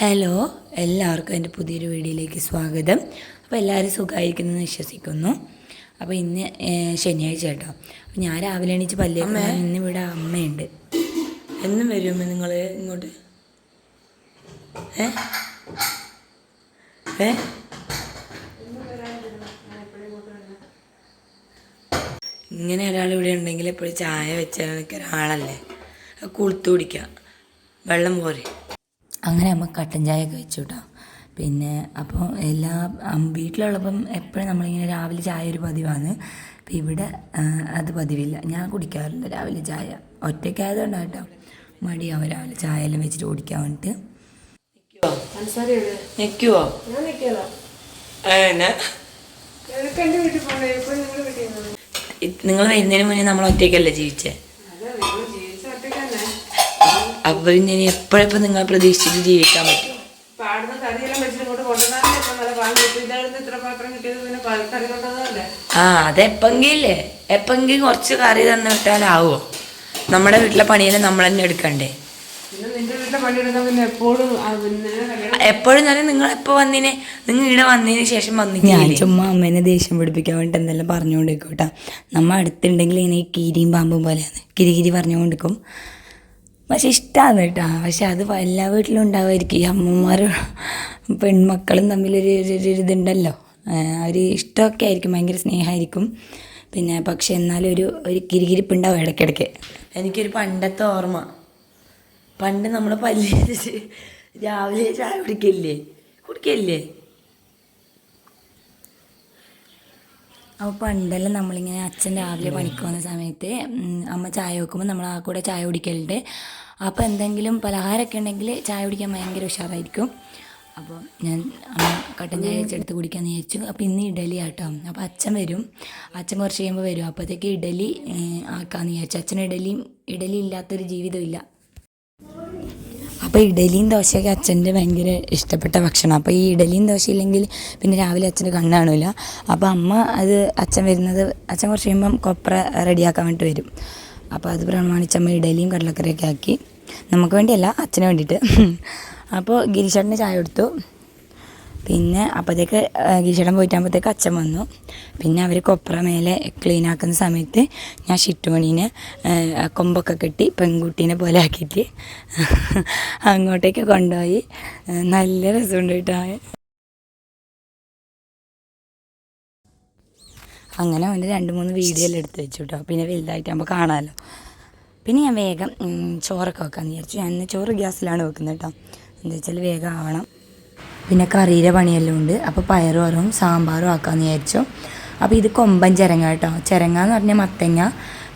Hello എല്ലാവർക്കും എന്റെ പുതിയൊരു വീഡിയോയിലേക്ക് സ്വാഗതം. അപ്പോൾ എല്ലാവരും സുഖമായിരിക്കുന്നു എന്ന് വിശ്വസിക്കുന്നു. അപ്പോൾ ഇന്ന് ശനിയാഴ്ച കേട്ടോ. അപ്പോൾ ഞാൻ രാവിലെ എണീച്ച് പല്ലേ ഇന്ന് ഇവിടെ അമ്മയുണ്ട്. എന്നും വരുമ്പോൾ നിങ്ങൾ ഇങ്ങോട്ട്. ഏ? ഏ? ഇങ്ങനെ ഒരാൾ ഇവിടെ ഉണ്ടെങ്കിൽ എപ്പോഴും ചായ വെച്ചാൽ ഒരാളല്ലേ? കുളുത്ത് കുടിക്കുക വെള്ളം പോരെ. അങ്ങനെ നമ്മൾ കട്ടൻ ചായ ഒക്കെ വെച്ചു കേട്ടോ പിന്നെ അപ്പോൾ എല്ലാ വീട്ടിലുള്ളപ്പം എപ്പോഴും നമ്മളിങ്ങനെ രാവിലെ ചായ ഒരു പതിവാണ്. അപ്പം ഇവിടെ അത് പതിവില്ല. ഞാൻ കുടിക്കാറുണ്ട് രാവിലെ ചായ. ഒറ്റയ്ക്കായതുകൊണ്ട് കേട്ടോ മടിയാവും രാവിലെ ചായ എല്ലാം വെച്ചിട്ട് കുടിക്കാൻ വേണ്ടിട്ട്. നിൽക്കുവോ നിങ്ങൾ വരുന്നതിന് മുന്നേ നമ്മൾ ഒറ്റയ്ക്കല്ലേ ജീവിച്ചേ അതെ നിങ്ങൾ ജീവിച്ച ഒറ്റയ്ക്ക് തന്നെ അപ്പോൾ പിന്നെ ഇനി എപ്പോഴെപ്പോൾ നിങ്ങൾ പ്രതീക്ഷിച്ചിട്ട് ജീവിക്കാൻ പറ്റും? പാടുന്ന കറിയെല്ലാം വെച്ചിട്ട് ഇങ്ങോട്ട് കൊണ്ടുവന്നാലേ ഇത്ര കിട്ടിയത് പിന്നെ കറി കൊണ്ടുവന്നതല്ലേ ആ അത് എപ്പെങ്കിലേ എപ്പെങ്കിൽ കുറച്ച് കറി തന്നു വിട്ടാലാവോ നമ്മുടെ വീട്ടിലെ പണിയെല്ലാം നമ്മൾ തന്നെ എടുക്കണ്ടേ? എപ്പോഴും ആ പിന്നെ എപ്പോഴും തന്നെ നിങ്ങൾ എപ്പോ വന്നിനെ? നിങ്ങൾ ഇവിടെ വന്നതിന് ശേഷം വന്നില്ല? ഞാൻ ചുമ്മാ അമ്മേനെ ദേഷ്യം പിടിപ്പിക്കാൻ വേണ്ടി എന്തെല്ലാം പറഞ്ഞുകൊണ്ടിരിക്കും കേട്ടോ. നമ്മ അടുത്തുണ്ടെങ്കിൽ ഇങ്ങനെ ഈ കീരിയും പാമ്പും പോലെയാണ്. കിരി കിരി പറഞ്ഞുകൊണ്ടിരിക്കും. പക്ഷെ ഇഷ്ടമാണ് കേട്ടോ. പക്ഷെ അത് എല്ലാ വീട്ടിലും ഉണ്ടാവുമായിരിക്കും. ഈ അമ്മമാരും പെൺമക്കളും തമ്മിലൊരു ഇതുണ്ടല്ലോ. ഒരു ഇഷ്ടമൊക്കെ ആയിരിക്കും ഭയങ്കര സ്നേഹമായിരിക്കും. പിന്നെ പക്ഷെ എന്നാലും ഒരു ഒരു കിരികിരിപ്പുണ്ടാവും ഇടയ്ക്കിടയ്ക്ക്. എനിക്കൊരു പണ്ടത്തെ ഓർമ്മ. പണ്ട് നമ്മൾ പല്ല് രാവിലെ ചായ കുടിക്കില്ലേ കുടിക്കില്ലേ അപ്പോൾ പണ്ടെല്ലാം നമ്മളിങ്ങനെ അച്ഛൻ രാവിലെ പണിക്ക് വന്ന സമയത്ത് അമ്മ ചായ വെക്കുമ്പോൾ നമ്മൾ ആ കൂടെ ചായ കുടിക്കലുണ്ട്. അപ്പോൾ എന്തെങ്കിലും പലഹാരമൊക്കെ ഉണ്ടെങ്കിൽ ചായ കുടിക്കാൻ ഭയങ്കര ഉഷാറായിരിക്കും. അപ്പോൾ ഞാൻ അമ്മ കട്ടൻ ചായ വെച്ചെടുത്ത് കുടിക്കാൻ വിചാരിച്ചു. അപ്പോൾ ഇന്ന് ഇഡലി ആട്ടോ. അപ്പോൾ അച്ഛൻ വരും. അച്ഛൻ കുറച്ച് കഴിയുമ്പോൾ വരും. അപ്പോഴത്തേക്ക് ഇഡലി ആക്കാമെന്ന് വിചാരിച്ചു. അച്ഛന് ഇഡലിയും ഇഡലി ഇല്ലാത്തൊരു ജീവിതമില്ല അപ്പോൾ ഇഡലിയും ദോശയൊക്കെ അച്ഛന്റെ ഭയങ്കര ഇഷ്ടപ്പെട്ട ഭക്ഷണം. അപ്പോൾ ഈ ഇഡലിയും ദോശ ഇല്ലെങ്കിൽ പിന്നെ രാവിലെ അച്ഛന്റെ കണ്ണ് കാണില്ല അപ്പോൾ അമ്മ അത് അച്ഛൻ വരുന്നത് അച്ഛൻ കുറച്ച് കഴിയുമ്പം കൊപ്ര റെഡിയാക്കാൻ വേണ്ടി വരും. അപ്പോൾ അത് പ്രമാണിച്ച് അമ്മ ഇഡലിയും കടലക്കറിയൊക്കെ ആക്കി. നമുക്ക് വേണ്ടിയല്ല അച്ഛന് വേണ്ടിയിട്ട്. അപ്പോൾ ഗിരിശേട്ടന് ചായ കൊടുത്തു. പിന്നെ അപ്പോഴത്തേക്ക് ഗീശടം പോയിട്ടാകുമ്പോഴത്തേക്ക് അച്ഛൻ വന്നു. പിന്നെ അവർ കൊപ്ര മേലെ ക്ലീൻ ആക്കുന്ന സമയത്ത് ഞാൻ ഷിട്ടുമണീനെ കൊമ്പൊക്കെ കെട്ടി പെൺകുട്ടീനെ പോലെ ആക്കിയിട്ട് അങ്ങോട്ടേക്ക് കൊണ്ടുപോയി. നല്ല രസമുണ്ട് കേട്ടോ. അങ്ങനെ അവന്റെ രണ്ട് മൂന്ന് വീഡിയോ എല്ലാം എടുത്ത് വെച്ചു കേട്ടോ. പിന്നെ വലുതായിട്ടാകുമ്പോൾ കാണാമല്ലോ പിന്നെ ഞാൻ വേഗം ചോറൊക്കെ വെക്കാമെന്ന് വിചാരിച്ചു. ഞാൻ ചോറ് ഗ്യാസിലാണ് വെക്കുന്നത് കേട്ടോ. എന്താ വെച്ചാൽ വേഗം ആവണം. പിന്നെ കറിയുടെ പണിയെല്ലാം ഉണ്ട്. അപ്പോൾ പയറും സാമ്പാറും ആക്കാമെന്ന് വിചാരിച്ചു. അപ്പോൾ ഇത് കൊമ്പൻ ചിരങ്ങ കേട്ടോ. ചിരങ്ങ എന്ന് പറഞ്ഞാൽ മത്തങ്ങ.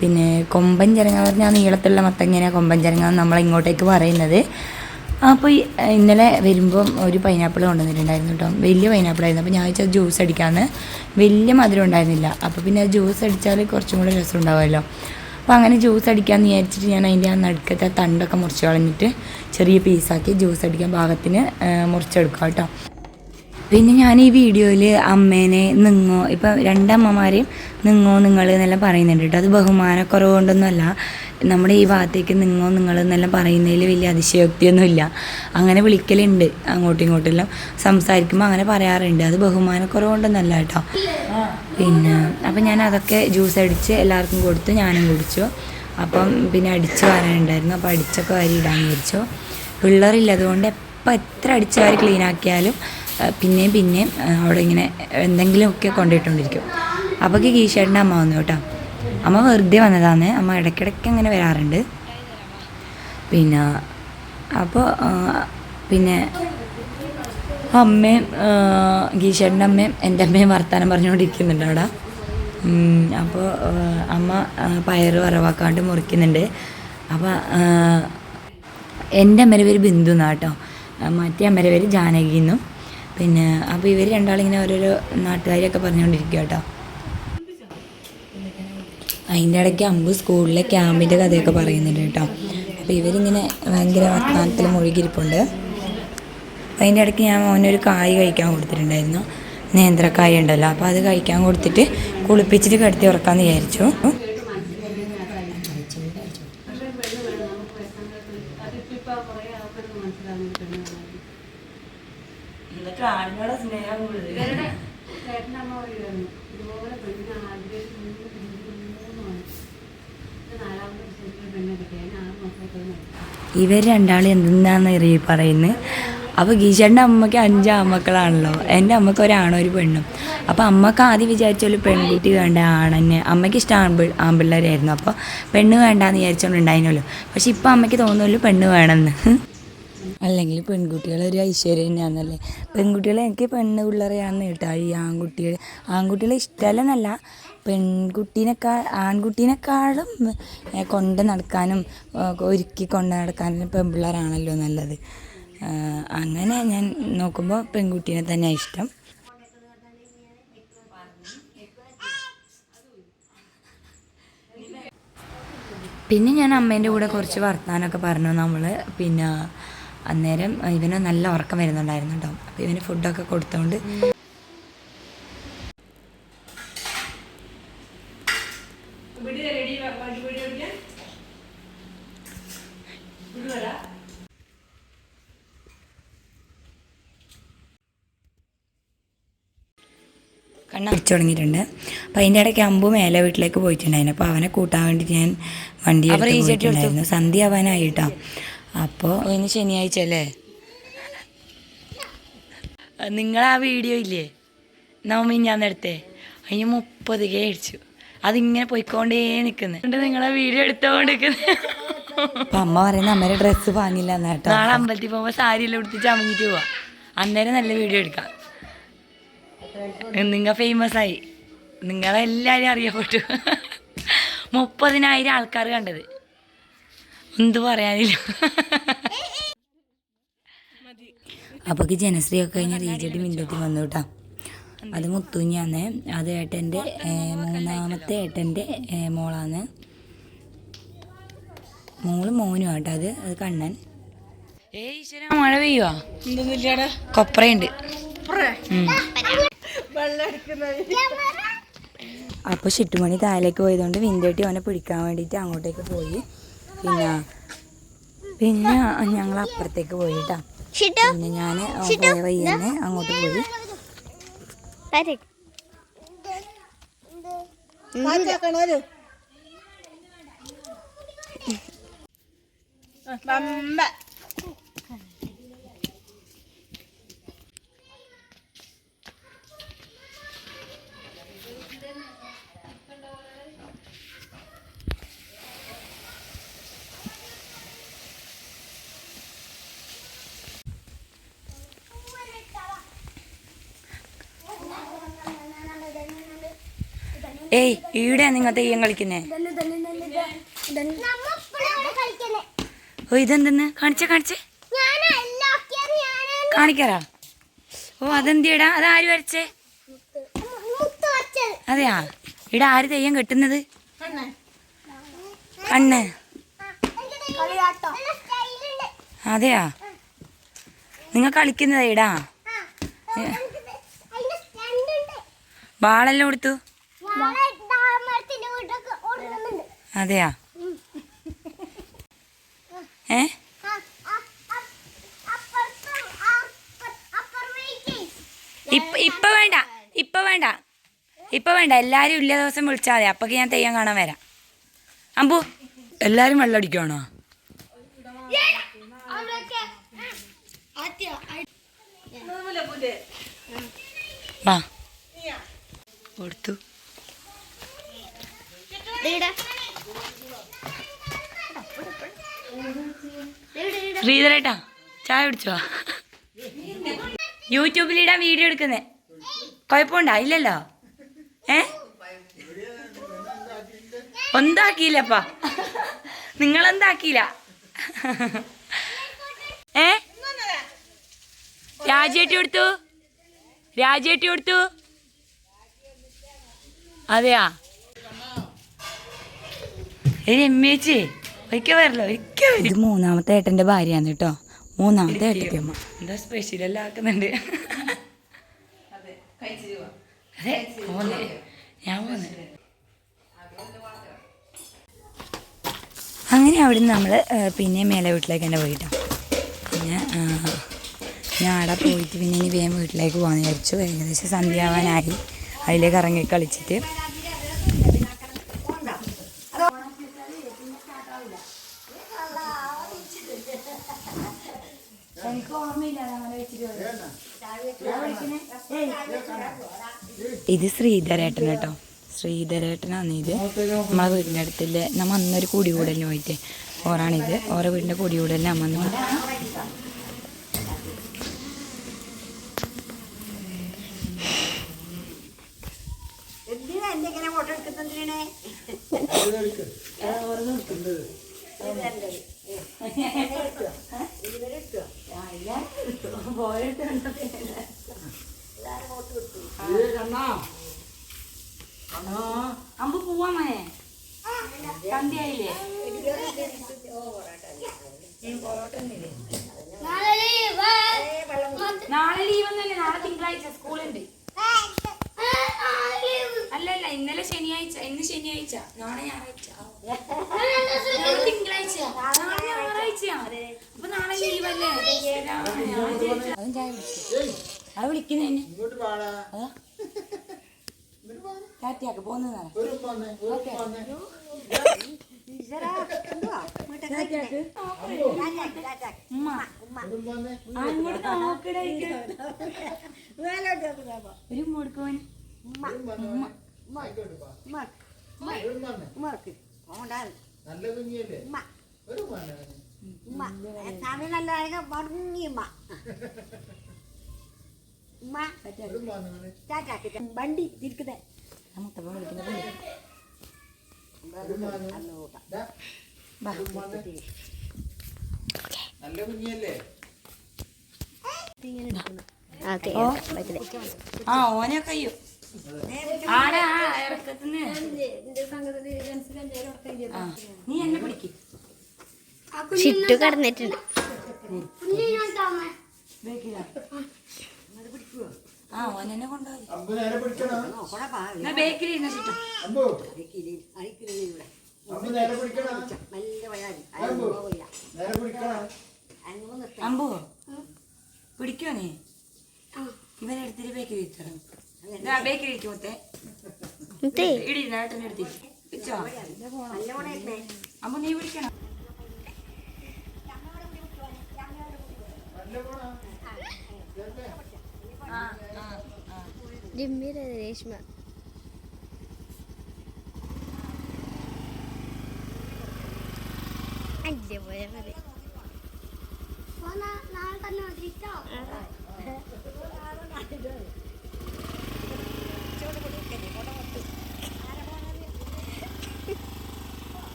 പിന്നെ കൊമ്പൻ ചിരങ്ങ എന്ന് പറഞ്ഞാൽ നീളത്തിലുള്ള മത്തങ്ങനെയാണ് കൊമ്പൻ ചിരങ്ങ എന്ന് നമ്മൾ ഇങ്ങോട്ടേക്ക് പറയുന്നത്. അപ്പോൾ ഇന്നലെ വരുമ്പം ഒരു പൈനാപ്പിൾ കൊണ്ടുവന്നിട്ടുണ്ടായിരുന്നു കേട്ടോ. വലിയ പൈനാപ്പിൾ ആയിരുന്നു. അപ്പോൾ ഞാൻ വെച്ചാൽ ജ്യൂസ് അടിക്കാമെന്ന് വലിയ മധുരം ഉണ്ടായിരുന്നില്ല. അപ്പോൾ പിന്നെ ജ്യൂസ് അടിച്ചാൽ കുറച്ചും കൂടെ രസം ഉണ്ടാവുമല്ലോ. അപ്പോൾ അങ്ങനെ ജ്യൂസ് അടിക്കാമെന്ന് വിചാരിച്ചിട്ട് ഞാൻ അതിന്റെ ആ നടുക്കത്തെ തണ്ടൊക്കെ മുറിച്ച് കളഞ്ഞിട്ട് ചെറിയ പീസാക്കി ജ്യൂസ് അടിക്കാൻ പാകത്തിന് മുറിച്ചെടുക്കാം കേട്ടോ. പിന്നെ ഞാൻ ഈ വീഡിയോയിൽ അമ്മേനെ നിങ്ങോ ഇപ്പം രണ്ടമ്മമാരെയും നിങ്ങോ നിങ്ങൾ എന്നെല്ലാം പറയുന്നുണ്ട് കേട്ടോ. അത് ബഹുമാനക്കുറവ് കൊണ്ടൊന്നുമല്ല നമ്മുടെ ഈ ഭാഗത്തേക്ക് നിങ്ങോ നിങ്ങൾ എന്നെല്ലാം പറയുന്നതിൽ വലിയ അതിശയോക്തിയൊന്നുമില്ല. അങ്ങനെ വിളിക്കലുണ്ട് അങ്ങോട്ടും ഇങ്ങോട്ടെല്ലാം. സംസാരിക്കുമ്പോൾ അങ്ങനെ പറയാറുണ്ട്. അത് ബഹുമാനക്കുറവ് കൊണ്ടൊന്നല്ല കേട്ടോ. പിന്നെ അപ്പം ഞാൻ അതൊക്കെ ജ്യൂസ് അടിച്ച് എല്ലാവർക്കും കൊടുത്തു ഞാനും കുടിച്ചു. അപ്പം പിന്നെ അടിച്ച് വരാനുണ്ടായിരുന്നു. അപ്പോൾ അടിച്ചൊക്കെ വാരി ഇടാൻ വിചാരിച്ചു. പിള്ളേരില്ലതുകൊണ്ട് എപ്പോൾ എത്ര അടിച്ച് വാരി ക്ലീൻ ആക്കിയാലും പിന്നെയും പിന്നെയും അവിടെ ഇങ്ങനെ എന്തെങ്കിലുമൊക്കെ കൊണ്ടിട്ടുകൊണ്ടിരിക്കും അപ്പോൾ കീശേട്ടന്റെ അമ്മ വന്നു കേട്ടോ. അമ്മ വെറുതെ വന്നതാണ്. അമ്മ ഇടയ്ക്കിടയ്ക്ക് അങ്ങനെ വരാറുണ്ട്. പിന്നെ അപ്പോൾ പിന്നെ അമ്മയും ഗീശേട്ടന്റെ അമ്മയും എന്റെ അമ്മയും വർത്താനം പറഞ്ഞുകൊണ്ടിരിക്കുന്നുണ്ട് അവിടെ. അപ്പോൾ അമ്മ പയർ വറവാക്കാണ്ട് മുറിക്കുന്നുണ്ട്. അപ്പോൾ എന്റെ അമ്മയുടെ പേര് ബിന്ദു എന്നാ കേട്ടോ. മറ്റേ അമ്മയുടെ പേര് ജാനകി എന്നും പിന്നെ അപ്പോൾ ഇവർ രണ്ടാളിങ്ങനെ ഓരോരോ നാട്ടുകാരെയൊക്കെ പറഞ്ഞുകൊണ്ടിരിക്കുക കേട്ടോ. അതിന്റെ ഇടയ്ക്ക് അമ്പു സ്കൂളിലെ ക്യാമ്പിന്റെ കഥയൊക്കെ പറയുന്നുണ്ട് കേട്ടോ. അപ്പോൾ ഇവരിങ്ങനെ ഭയങ്കര വർത്തമാനത്തിൽ മുഴുകിയിരിപ്പുണ്ട്. അതിന്റെ ഇടയ്ക്ക് ഞാൻ മോനൊരു കായ് കഴിക്കാൻ കൊടുത്തിട്ടുണ്ടായിരുന്നു. നേന്ത്രക്കായ ഉണ്ടല്ലോ. അപ്പോൾ അത് കഴിക്കാൻ കൊടുത്തിട്ട് കുളിപ്പിച്ചിട്ട് കിടത്തി ഉറക്കാമെന്ന് വിചാരിച്ചു. ഇവർ രണ്ടാളും എന്തെന്നാന്ന് അറിയ പറയുന്നത് അപ്പോൾ ഗീഷേന്റെ അമ്മയ്ക്ക് അഞ്ച് ആമക്കളാണല്ലോ എന്റെ അമ്മയ്ക്ക് ഒരാണോ ഒരു പെണ്ണും. അപ്പോൾ അമ്മയ്ക്ക് ആദ്യം വിചാരിച്ചൊരു പെൺകുട്ടി വേണ്ട ആണെന്നെ. അമ്മയ്ക്ക് ഇഷ്ടം ആൺപിൾ ആൺപിള്ളേരായിരുന്നു. അപ്പോൾ പെണ്ണ് വേണ്ടാന്ന് വിചാരിച്ചോണ്ടുണ്ടായിരുന്നല്ലോ പക്ഷെ ഇപ്പം അമ്മയ്ക്ക് തോന്നുമല്ലോ പെണ്ണ് വേണമെന്ന് അല്ലെങ്കിൽ പെൺകുട്ടികൾ ഒരു ഐശ്വര്യം തന്നെയാണെന്നല്ലേ പെൺകുട്ടികളെ എനിക്ക് പെണ്ണ് പിള്ളേരെയാണെന്ന് കേട്ടോ. ഈ ആൺകുട്ടികൾ ആൺകുട്ടികളെ ഇഷ്ടമല്ലെന്നല്ല. പെൺകുട്ടീനെക്കാൾ ആൺകുട്ടീനെക്കാളും കൊണ്ട് നടക്കാനും ഒരുക്കി കൊണ്ട് നടക്കാനും പെൺപിള്ളേരാണല്ലോ നല്ലത്. അങ്ങനെ ഞാൻ നോക്കുമ്പോൾ പെൺകുട്ടീനെ തന്നെയാണ് ഇഷ്ടം. പിന്നെ ഞാൻ അമ്മേന്റെ കൂടെ കുറച്ച് വർത്താനമൊക്കെ പറഞ്ഞു നമ്മൾ പിന്നെ അന്നേരം ഇവന് നല്ല ഉറക്കം വരുന്നുണ്ടായിരുന്നു കേട്ടോ. അപ്പോൾ ഇവന് ഫുഡൊക്കെ കൊടുത്തോണ്ട് കണ്ണ അടിച്ചു തുടങ്ങിയിട്ടുണ്ട്. അപ്പോൾ അതിന്റെ ഇടയ്ക്ക് അമ്പു മേലെ വീട്ടിലേക്ക് പോയിട്ടുണ്ടായിരുന്നു. അപ്പോൾ അവനെ കൂട്ടാൻ വേണ്ടി ഞാൻ വണ്ടി എടുത്ത് പോയിട്ടുണ്ടായിരുന്നു. സന്ധ്യ ആവാനായിട്ടോ അപ്പോൾ ഇനി ശനിയാഴ്ച അല്ലേ? നിങ്ങൾ ആ വീഡിയോ ഇല്ലേ? നവമി ഞാൻ നേരത്തെ അതിന് മുപ്പത് കെ അടിച്ചു. അതിങ്ങനെ പോയിക്കൊണ്ടേ നിൽക്കുന്നത് എന്നിട്ട് നിങ്ങളെ വീഡിയോ എടുത്തോണ്ട് അപ്പൊ അമ്മ പറയുന്ന അമ്മയുടെ ഡ്രസ്സ് വാങ്ങില്ല നാളെ അമ്പലത്തിൽ പോകുമ്പോൾ സാരി എല്ലാം ഉടുത്ത് ചമഞ്ഞിട്ട് പോവാ. അന്നേരം നല്ല വീഡിയോ എടുക്കാം. നിങ്ങൾ ഫേമസ് ആയി. നിങ്ങളെല്ലാവരും അറിയപ്പെട്ടു. മുപ്പതിനായിരം ആൾക്കാർ കണ്ടത്. എന്ത് പറയാനില്ല. അപ്പൊക്ക് ജനശ്രീ ഒക്കെ കഴിഞ്ഞ റീജഡി മിണ്ടത്തിൽ വന്നു കേട്ടോ അത് മുത്തുഞ്ഞാന്ന്. അത് ഏട്ടന്റെ മൂന്നാമത്തെ ഏട്ടന്റെ മോളാന്ന് മോളാണ്. മോൾ മോനും ആട്ടോ അത് അത് കണ്ണൻ. ഏ മഴ പെയ്യുവാ? കൊപ്രയുണ്ട്. അപ്പോൾ ചുറ്റുമണി താഴേക്ക് പോയതുകൊണ്ട് വിന്തേട്ടി അവനെ പിടിക്കാൻ വേണ്ടിയിട്ട് അങ്ങോട്ടേക്ക് പോയി. പിന്നെ പിന്നെ ഞങ്ങൾ അപ്പുറത്തേക്ക് പോയി കേട്ടോ പിന്നെ ഞാൻ പോയ തന്നെ അങ്ങോട്ട് പോയി. ഏയ് ഇവിടെ നിങ്ങൾ തെയ്യം കളിക്കുന്നേ. ഓ ഇതെന്തെന്ന്? കാണിച്ചേ കാണിച്ചേ. കാണിക്കാറാ? ഓ അതെന്തിയടാ? അത് ആര് വരച്ചേ? അതെയാ? ഇവിടെ ആര് തെയ്യം കെട്ടുന്നത്? കണ്ണ്. അതെയാ? നിങ്ങൾ കളിക്കുന്നതാ ഇടാ വാളെല്ലാം കൊടുത്തു അതെയാ? ഏ? ഇപ്പ ഇപ്പൊ വേണ്ട ഇപ്പൊ വേണ്ട. ഇപ്പൊ വേണ്ട എല്ലാരും ഇല്ല ദിവസം വിളിച്ചാൽ മതി. അപ്പൊക്ക് ഞാൻ തെയ്യം കാണാൻ വരാം. അമ്പു. എല്ലാരും വെള്ളം അടിക്കുവാണോ? വാ. കൊടുത്തു. ശ്രീധരേട്ടാ ചായ കുടിച്ചോ? യൂട്യൂബിലിടാൻ വീഡിയോ എടുക്കുന്നേ. കുഴപ്പമുണ്ടോ ഇല്ലല്ലോ. ഏ? ഒന്നാക്കിയില്ലപ്പാ. നിങ്ങളെന്താക്കിയില്ല? ഏ? രാജേട്ടി കൊടുത്തു? രാജേട്ടി കൊടുത്തു? അതെയാ? രമ്യേച്ചി ഒരിക്കൽ വരല്ലോ ഒരിക്കൽ ഇത് മൂന്നാമത്തെ ഏട്ടന്റെ ഭാര്യയാണ് കേട്ടോ. മൂന്നാമത്തെ ഏട്ടത്തിയമ്മ എന്താ സ്പെഷ്യൽ എല്ലാം ആക്കുന്നുണ്ട്? അതെ പോന്നെ. ഞാൻ പോന്നെ. അങ്ങനെ അവിടുന്ന് നമ്മൾ പിന്നെ മേലെ വീട്ടിലേക്ക് തന്നെ പോയിട്ടോ. പിന്നെ ഞാൻ അവിടെ പോയിട്ട് പിന്നെ ഇനി വേഗം വീട്ടിലേക്ക് പോകാമെന്ന് വിചാരിച്ചു. ഏകദേശം സന്ധ്യ ആവാനായി അതിലേക്ക് ഇറങ്ങി കളിച്ചിട്ട് എനിക്ക് ഓർമ്മയില്ല അങ്ങനെ വെച്ചിട്ട് ഇത് ശ്രീധരേട്ടൻ കേട്ടോ ശ്രീധരേട്ടനാണ് ഇത്. നമ്മളെ വീടിന്റെ അടുത്തില്ലേ? നമ്മ അന്നൊരു കുടി കൂടലിന് പോയിട്ട് ഓറാണിത്. ഓരോ വീടിന്റെ കുടി കൂടലിന് അമ്മ അന്ന് അമ്പ് പോവാമേ സന്ധ്യയില്ലേ നാളെ ലീവ്. തന്നെ നാളെ തിങ്കളാഴ്ച സ്കൂളുണ്ട്. അല്ലല്ല ഇന്നലെ ശനിയാഴ്ച. ഇന്ന് ശനിയാഴ്ച. നാളെ ഞായറാഴ്ച. തിങ്കളാഴ്ച. നാളെ ഞായറാഴ്ച. അപ്പൊ നാളെ ലീവല്ലേ? അതും വിളിക്കുന്നേ ഉമ്മ ടാറ്റിയാക്ക് പോന്നതാണ് ഒരു പോന്നെ ഒരു പോന്നെ ഉമ്മ ഒരു ഉമ്മ ഉമ്മ. നല്ല കുഞ്ഞിയല്ലേ? ഒരു മടങ്ങിയമ്മ ഉമ്മ. വണ്ടി തിരിക്കുന്നേ. നമുക്ക് വിളിക്കുന്ന വിളിക്കുന്നത് നല്ല കുഞ്ഞിയല്ലേ ഓ. ആ ഓനൊക്കെ അയ്യോ. ആടാ ആ ഇറക്കത്തിന് നീ എന്നെ പിടിക്ക്. ചിട്ടു കടന്നിട്ടുണ്ട്. ആ ഓനെന്നെ കൊണ്ടുപോയി. അമ്പു നേരെ പിടിക്കണം? എന്നാ ബേക്കിൽ ഇരുന്ന ചുറ്റും. അമ്പു? അമ്പു നേരെ പിടിക്കണം? അമ്പു? നേരെ പിടിക്കണം? അമ്പു? പിടിക്കോ നീ? ഇവനെ എടുത്തിട്ട് ബേക്കറി ഇത്തരം ബേക്കറി ഇരിക്കും മുത്തേ. മുത്തേ. ഇടി നേട്ടനെ എടുത്തി പിടിച്ചോ അമ്പു നീ പിടിക്കണം. നല്ല പോണാ ജിമ്മിയുടെ രേഷ്മ. അല്ലേ പോയാ മതി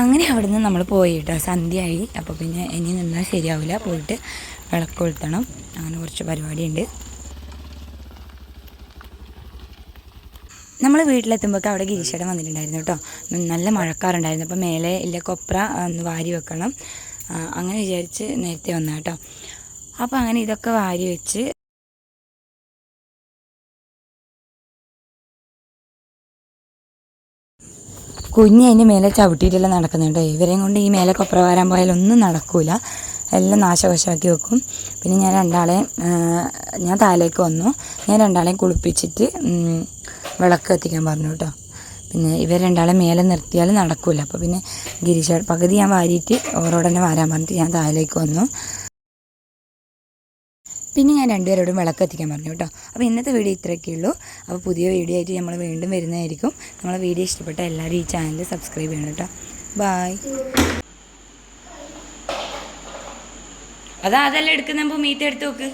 അങ്ങനെ അവിടുന്ന് നമ്മൾ പോയി കേട്ടോ സന്ധ്യയായി. അപ്പോൾ പിന്നെ ഇനി നിന്നാൽ ശരിയാവില്ല പോയിട്ട് വിളക്ക് കൊളുത്തണം. അങ്ങനെ കുറച്ച് പരിപാടിയുണ്ട്. നമ്മൾ വീട്ടിലെത്തുമ്പോൾ അവിടെ ഗിരീശേടൻ വന്നിട്ടുണ്ടായിരുന്നു കേട്ടോ. നല്ല മഴക്കാറുണ്ടായിരുന്നു. അപ്പോൾ മേലെ ഇല്ല കൊപ്ര ഒന്ന് വാരി വെക്കണം. അങ്ങനെ വിചാരിച്ച് നേരത്തെ വന്ന കേട്ടോ. അപ്പോൾ അങ്ങനെ ഇതൊക്കെ വാരി വെച്ച് കുഞ്ഞ് അതിന്റെ മേലെ ചവിട്ടിയിട്ടെല്ലാം നടക്കുന്നുണ്ട് ഇവരെയും കൊണ്ട് ഈ മേലെ കൊപ്ര വാരാൻ പോയാലൊന്നും നടക്കൂല. എല്ലാം നാശവശമാക്കി വെക്കും. പിന്നെ ഞാൻ രണ്ടാളെ ഞാൻ താഴേക്ക് വന്നു. ഞാൻ രണ്ടാളെയും കുളിപ്പിച്ചിട്ട് വിളക്ക് കത്തിക്കാൻ പറഞ്ഞു കേട്ടോ. പിന്നെ ഇവർ രണ്ടാളെ മേലെ നിർത്തിയാൽ നടക്കില്ല അപ്പോൾ പിന്നെ ഗിരീഷ പകുതി ഞാൻ വാരിയിട്ട് ഓരോട് തന്നെ വരാൻ പറഞ്ഞിട്ട് ഞാൻ താഴേക്ക് വന്നു. പിന്നെ ഞാൻ രണ്ടുപേരോടും വിളക്ക് എത്തിക്കാൻ പറഞ്ഞു കേട്ടോ. അപ്പോൾ ഇന്നത്തെ വീഡിയോ ഇത്രയൊക്കെ ഉള്ളൂ. അപ്പോൾ പുതിയ വീഡിയോ ആയിട്ട് നമ്മൾ വീണ്ടും വരുന്നതായിരിക്കും. നമ്മളെ വീഡിയോ ഇഷ്ടപ്പെട്ട എല്ലാവരും ഈ ചാനൽ സബ്സ്ക്രൈബ് ചെയ്യണം കേട്ടോ. ബായ് അതാ അതെല്ലാം എടുക്കുന്ന മീറ്റ് എടുത്ത് നോക്ക്.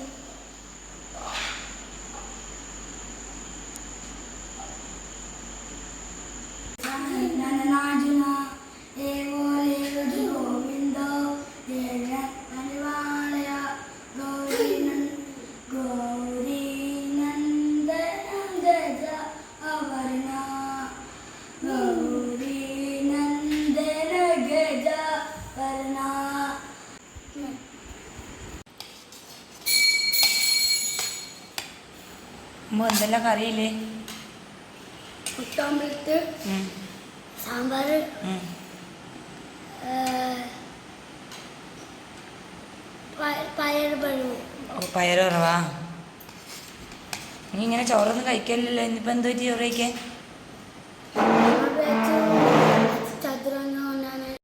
അമ്മ എന്തെല്ലാം കറിയില്ലേ മുട്ടോമ്പലത്ത് സാമ്പാർ ഉം. പയർ പഴു. ഓ പയറ് കുറവാ നീ ഇങ്ങനെ ചോറൊന്നും കഴിക്കലില്ലല്ലോ. ഇന്നിപ്പോൾ എന്തോ ചോറ് കഴിക്കാൻ?